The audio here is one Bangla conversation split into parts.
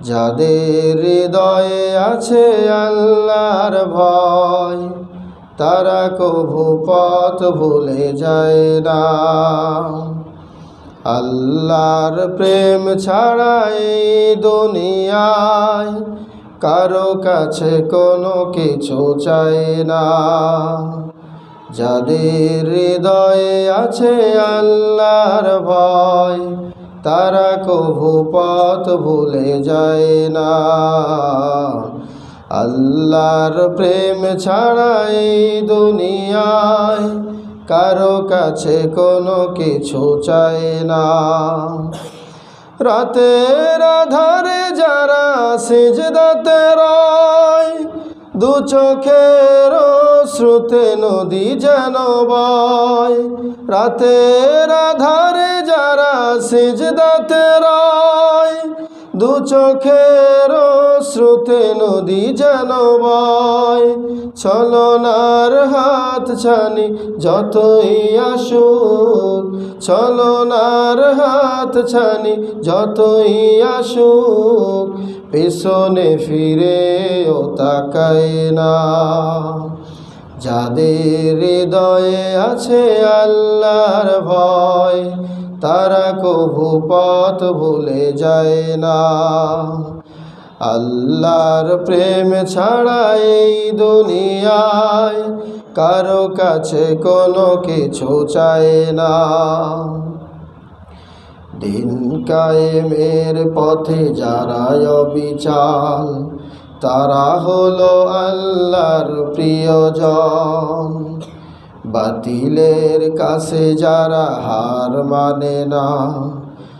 যাদের হৃদয়ে আছে আল্লাহর ভয়, তারা কভু পথ ভুলে যায় না। আল্লাহর প্রেম ছাড়া এই দুনিয়ায় কারও কাছে কোনো কিছু চায় না। যাদের হৃদয়ে আছে আল্লাহর ভয় তারা কভু পথ ভুলে যায় না। আল্লাহর প্রেম ছাড়াই দুনিয়ায় কারও কাছে কোনো কিছু চায় না। রাতের আধারে যারা সেজদাতে রয় দু চোখের শ্রুতে নদী যেন বয়। রাতের ধারে যারা সিজদাতে রয়, দু চোখের শ্রুতে নদী যেন বয়। ছলনার হাত ছানি যতই আসুক ছলনার হাত ছানি যতই আসুক, পেছনে ফিরে ও তাকায় না। যাদের হৃদয়ে আছে আল্লাহর ভয়, তারা কভু পথ ভুলে যায় না। আল্লাহর প্রেম ছাড়া এই দুনিয়ায় কারও কাছে কোনো কিছু চায় না। দিন কায়েমের পথে যারা অবিচাল তারা হলো আল্লাহর প্রিয়জন। বাতিলের কাছে যারা হার মানে না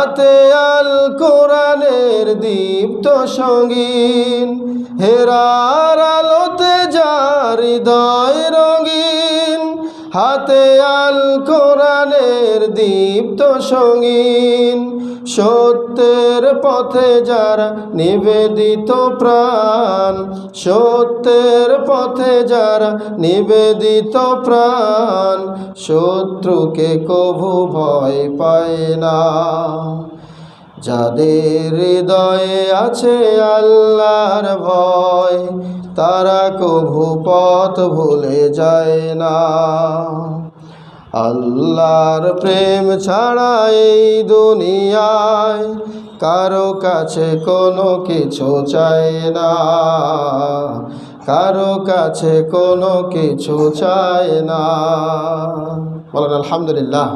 হাতে আল কোরআনের দীপ্ত সঙ্গীন হেরার আলোতে যার হৃদয় রঙিন হাতে আল কোরআনের দীপ্ত সঙ্গীন, সত্যের পথে যারা নিবেদিত প্রাণ, সত্যের পথে যারা নিবেদিত প্রাণ, শত্রুকে কভু ভয় পায় না। যাদের হৃদয়ে আছে আল্লাহর ভয়, তারা কভু পথ ভুলে যায় না। আল্লাহর প্রেম ছাড়া এই দুনিয়ায় কারও কাছে কোনো কিছু চায় না। কারও কাছে কোনো কিছু চায় না। বলেন, আলহামদুলিল্লাহ।